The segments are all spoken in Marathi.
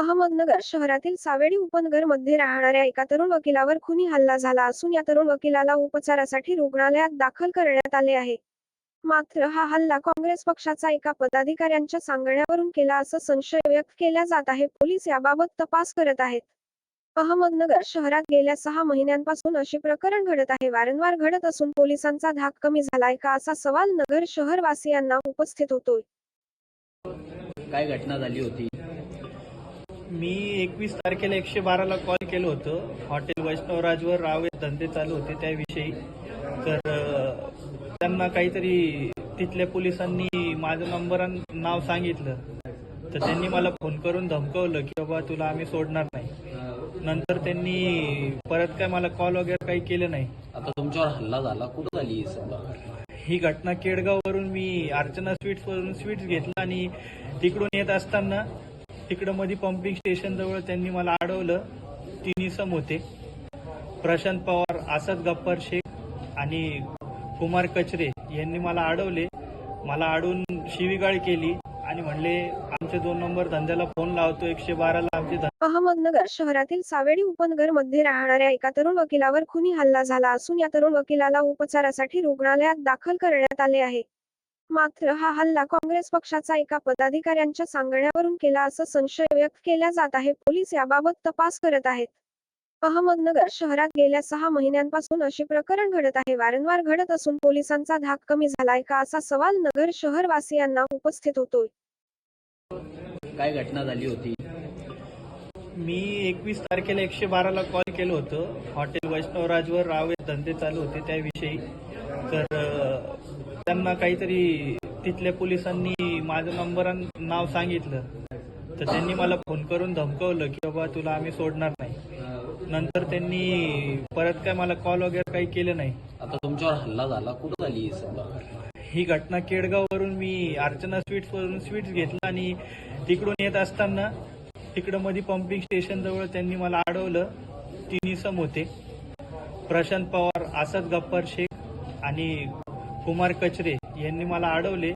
अहमदनगर शहरातील सावेडी उपनगरमध्ये राहणाऱ्या एका तरुण वकिलावर खुनी हल्ला झाला असून या तरुण वकिलाला उपचारासाठी रुग्णालयात दाखल करण्यात आले आहे. मात्र हा हल्ला काँग्रेस पक्षाचा एका पदाधिकाऱ्यांच्या सांगण्यावरून केला असं संशय व्यक्त केला जात आहे. पोलीस याबाबत तपास करत आहेत. अहमदनगर शहरात गेल्या सहा महिन्यांपासून अशी प्रकरण घडत आहे. वारंवार घडत असून पोलिसांचा धाक कमी झालाय का असा सवाल नगर शहरवासियांना उपस्थित होतोय. काय घटना झाली होती? मी एकवीस तारखेला एकशे बाराला कॉल केलं होतं. हॉटेल वैष्णवराजवर रावे धंदे चालू होते त्याविषयी. तर त्यांना काहीतरी तिथल्या पोलिसांनी माझं नंबर आणि नाव सांगितलं. तर त्यांनी मला फोन करून धमकवलं की बाबा तुला आम्ही सोडणार नाही. नंतर त्यांनी परत काय मला कॉल वगैरे काही केलं नाही. आता तुमच्यावर हल्ला झाला. कुठं झाली ही ही घटना केडगाववरून मी अर्चना स्वीट्सवरून स्वीट्स घेतलं आणि तिकडून येत असताना तिकडं मध्ये पंपिंग स्टेशन जवळ त्यांनी मला अडवलं. तिन्ही सम होते. प्रशांत पवार आसद गप्पर शेख आणि कुमार कचरे यांनी मला अडवले. मला अडवून शिवीगाळ केली आणि म्हणले आमचे दोन नंबर धंद्याला फोन लावतो. एकशे बाराला आमचे अहमदनगर शहरातील सावेडी उपनगरमध्ये राहणाऱ्या एका तरुण वकिलावर खुनी हल्ला झाला असून या तरुण वकिलाला उपचारासाठी रुग्णालयात दाखल करण्यात आले आहे. मात्र हा हल्ला काँग्रेस पक्षाचा एका पदाधिकाऱ्यांच्या सांगण्यावरून केला असं संशय व्यक्त केला जात आहे. पोलीस याबाबत तपास करत आहेत. अहमदनगर शहरात गेल्या सहा महिन्यांपासून अशी प्रकरण घडत आहे. वारंवार घडत असून पोलिसांचा धाक कमी झालाय का असा सवाल नगर शहरवासियांना उपस्थित होतोय. काय घटना झाली होती? मी एकवीस तारखेला एकशे बाराला कॉल केलं होतं. हॉटेल वैष्णवराजवर रावे धंदे चालू होते त्याविषयी. तर त्यांना काहीतरी तिथल्या पोलिसांनी माझं नंबर आणि नाव सांगितलं. तर त्यांनी मला फोन करून धमकवलं की बाबा तुला आम्ही सोडणार नाही. नंतर त्यांनी परत काय मला कॉल वगैरे काही केलं नाही. आता तुमच्यावर हल्ला झाला. कुठं झाली ही ही घटना केडगाववरून मी अर्चना स्वीट्सवरून स्वीट्स घेतलं आणि तिकडून येत असताना तिकडं मध्ये पंपिंग स्टेशन जवळ त्यांनी मला अडवलं. तिन्ही सम होते. प्रशांत पवार असद गप्पर शेख आणि कुमार कचरे यांनी मला अडवले.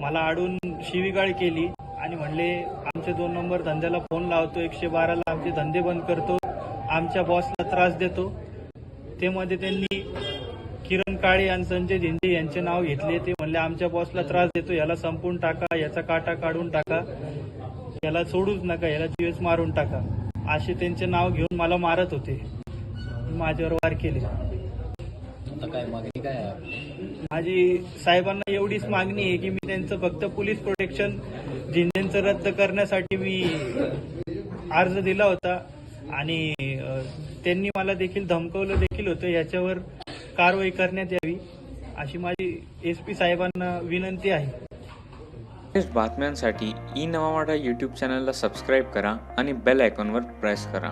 मला अडवून शिवीगाळ केली आणि म्हणले आमचे दोन नंबर धंद्याला फोन लावतो एकशे बाराला आमचे धंदे बंद करतो आमच्या बॉसला त्रास देतो. ते मध्ये त्यांनी किरण काळे आणि संजय झिंदे यांचे नाव घेतले. ते म्हणले आमच्या बॉसला त्रास देतो याला संपून टाका याचा काटा काढून टाका याला सोडूच नका याला दिवस मारून टाका. असे त्यांचे नाव घेऊन मला मारत होते. माझ्यावर वार केले. आता काय मागणी काय माझी साहेबांना एवढीच मागणी आहे की मी त्यांचं फक्त पोलीस प्रोटेक्शन जिंजेंचं रद्द करण्यासाठी मी अर्ज दिला होता. आणि त्यांनी मला देखील धमकवलं देखील होतं याच्यावर कारवाई करण्यात यावी अशी माझी एस पी साहेबांना विनंती आहे. बातम्यांसाठी ई नवावाडा यूट्यूब चॅनलला सबस्क्राईब करा आणि बेल आयकॉनवर प्रेस करा.